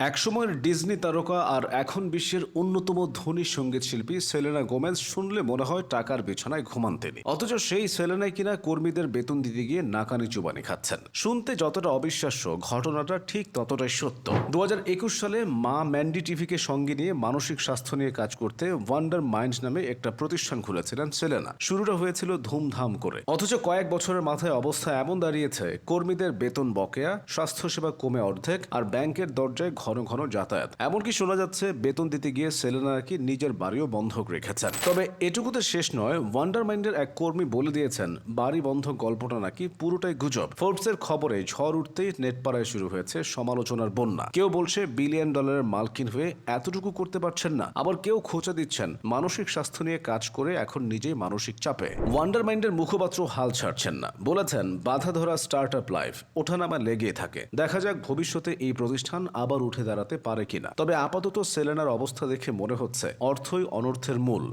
একসময়ের ডিজনি তারকা আর এখন বিশ্বের অন্যতম ধনী সংগীত শিল্পী সেলেনা গোমেজ শুনলে মনে হয় টাকার বিছানায় ঘুমান তিনি। অথচ সেই সেলেনাই কিনা কর্মীদের বেতন দিতে গিয়ে নাকানি চুবানি খাচ্ছেন। শুনতে যতটা অবিশ্বাস্য, ঘটনাটা ঠিক ততটাই সত্য। দুহাজার একুশ সালে মা ম্যান্ডি টিভিকে সঙ্গে নিয়ে মানসিক স্বাস্থ্য নিয়ে কাজ করতে ওয়ান্ডার মাইন্ড নামে একটা প্রতিষ্ঠান খুলেছিলেন সেলেনা। শুরুটা হয়েছিল ধুমধাম করে। অথচ কয়েক বছরের মাথায় অবস্থা এমন দাঁড়িয়েছে, কর্মীদের বেতন বকেয়া, স্বাস্থ্যসেবা কমে অর্ধেক আর ব্যাংকের দরজায় ঘন ঘন যাতায়াত। এমনকি শোনা যাচ্ছে বেতন দিতে গিয়ে সেলেনা নাকি নিজের বাড়িও বন্ধক রেখেছেন। তবে এটুকুতে শেষ নয় ওয়ান্ডার মাইন্ডের এক কর্মী বলে দিয়েছেন, বাড়ি বন্ধক গল্পটা নাকি পুরোটাই গুজব। ফোর্বসের খবরে ঝড় উঠতেই নেটপাড়ায় শুরু হয়েছে সমালোচনার বন্যা। কেউ বলছে বিলিয়ন ডলারের মালকিন হয়ে এতটুকু করতে পারছেন না, আবার কেউ খোঁচা দিচ্ছেন, মানসিক স্বাস্থ্য নিয়ে কাজ করে এখন নিজেই মানসিক চাপে। ওয়ান্ডার মাইন্ডের মুখপাত্র হাল ছাড়ছেন না। বলেছেন, বাধা ধরা স্টার্ট আপ লাইফ ওঠানামা লেগে থাকে। দেখা যাক ভবিষ্যতে এই প্রতিষ্ঠান আবার উঠে দাঁড়াতে পারে কিনা। তবে আপাতত সেলেনার অবস্থা দেখে মনে হচ্ছে অর্থই অনর্থের মূল।